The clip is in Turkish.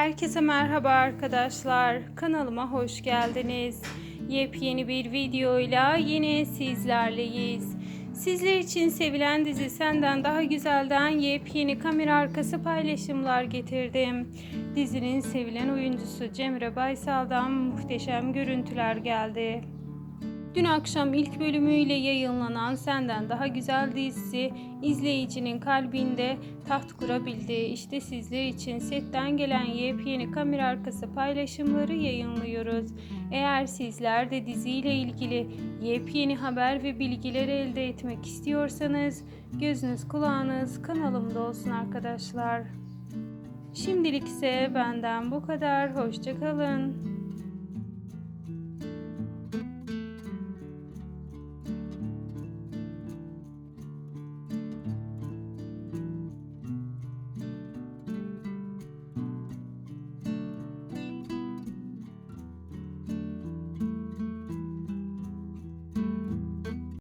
Herkese merhaba arkadaşlar. Kanalıma hoş geldiniz. Yepyeni bir videoyla yine sizlerleyiz. Sizler için sevilen dizi Senden Daha Güzel'den yepyeni kamera arkası paylaşımlar getirdim. Dizinin sevilen oyuncusu Cemre Baysal'dan muhteşem görüntüler geldi. Dün akşam ilk bölümüyle yayınlanan Senden Daha Güzel dizisi izleyicinin kalbinde taht kurabildi. İşte sizler için setten gelen yepyeni kamera arkası paylaşımları yayınlıyoruz. Eğer sizler de diziyle ilgili yepyeni haber ve bilgiler elde etmek istiyorsanız gözünüz kulağınız kanalımda olsun arkadaşlar. Şimdilik ise benden bu kadar. Hoşçakalın.